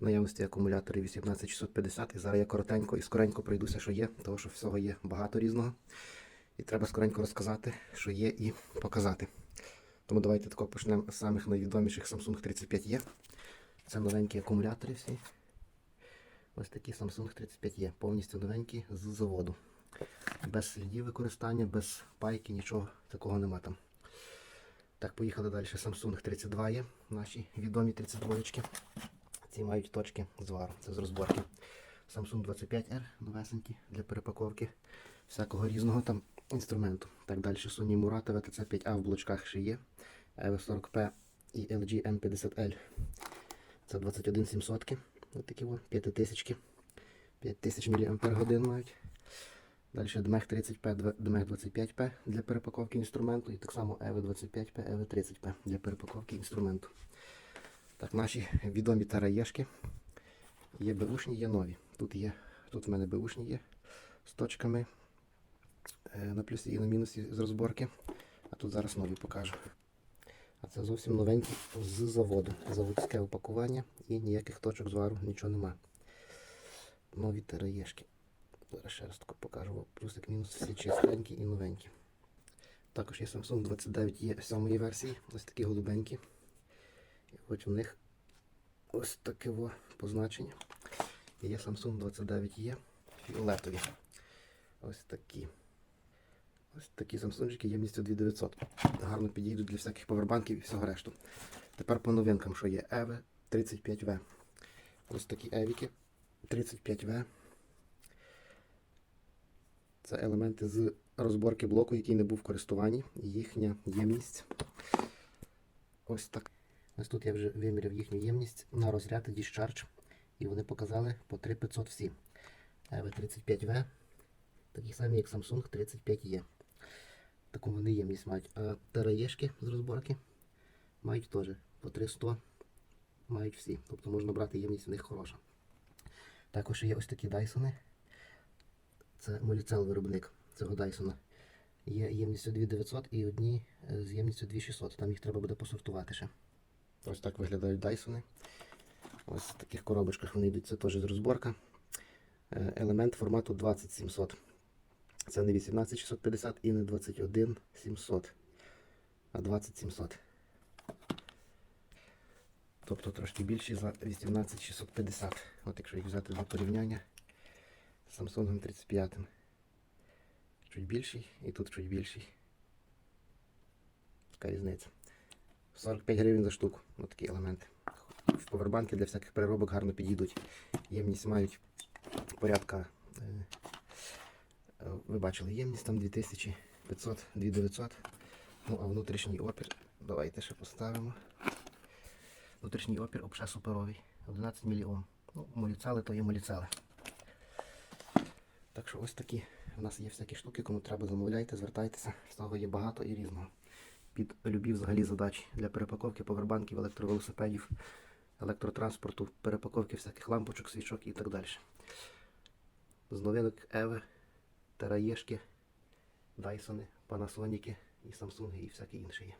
Наявності акумулятори 18650. І зараз я коротенько і скоренько пройдуся, що є, тому що всього є багато різного. І треба скоренько розказати, що є, і показати. Тому давайте тако почнемо з самих найвідоміших Samsung 35E. Це новенькі акумулятори всі. Ось такі Samsung 35E, повністю новенькі з заводу. Без слідів використання, без пайки, нічого такого нема там. Так, поїхали далі. Samsung 32 є, наші відомі 32 очки. Ці мають точки звару, це з розборки. Samsung 25R новесенькі для перепаковки всякого різного там інструменту. Так далі Sony Murata VTC 5A в блочках ще є. EV40P і LG M50L. Це 21700. Ось такі о, 5000. 5000 мАч мають. Далі DMEG 30P, DMEG 25P для перепаковки інструменту. І так само EV 25P, EV 30P для перепаковки інструменту. Так, наші відомі тараєшки. Є беушні, є нові. Тут є, тут в мене беушні є з точками е, на плюсі і на мінусі з розборки. А тут зараз нові покажу. А це зовсім новенькі з заводу. Заводське упакування і ніяких точок звару, нічого нема. Нові тераєшки. Зараз ще раз тако покажу. Плюсик мінус всі чистенькі і новенькі. Також є Samsung 29 є сьомої версії. Ось такі голубенькі. Хоч у них ось таке позначення. Є Samsung 29 є фіолетові. Ось такі. Ось такі самсунчики ємністю 2900. Гарно підійдуть для всяких повербанків і всього решту. Тепер по новинкам, що є EVE 35V. Ось такі евіки 35V. Це елементи з розборки блоку, який не був в користуванні. Їхня ємність. Ось так. Ось тут я вже виміряв їхню ємність на розряд Discharge. І вони показали по 3500 всі. EVE 35V. Такі самі, як Samsung 35E. Таку вони ємність мають. А тераєшки з розборки мають теж по 300. Мають всі. Тобто можна брати ємність в них хороша. Також є ось такі Дайсони. Це Molicel виробник цього Дайсона. Є ємністю 2900 і одні е, з ємністю 2600. Там їх треба буде посортувати ще. Ось так виглядають Дайсони. Ось в таких коробочках вони йдуть. Це теж з розборка. Е, Елемент формату 20700. Це не 18650 і не 21700, а 20700. Тобто трошки більші за 18650. От якщо їх взяти для порівняння з Samsung 35. Чуть більший і тут чуть більший. Така різниця. 45 гривень за штуку. Ось такі елементи. В повербанки для всяких переробок гарно підійдуть. Ємність мають порядка. е, Ви бачили ємність там 2500, 2900. Ну а внутрішній опір. Давайте ще поставимо. Внутрішній опір обше суперовий. 11 мільйон. Ну, моліцели то є моліцели. Так що ось такі у нас є всякі штуки, кому треба замовляйте, звертайтеся. З того є багато і різного. Під любі взагалі задачі для перепаковки повербанків, електровелосипедів, електротранспорту, перепаковки всяких лампочок, свічок і так далі. З новинок Еви, Тараєшки, Дайсони, Панасоніки і Самсунги і всяке інше є.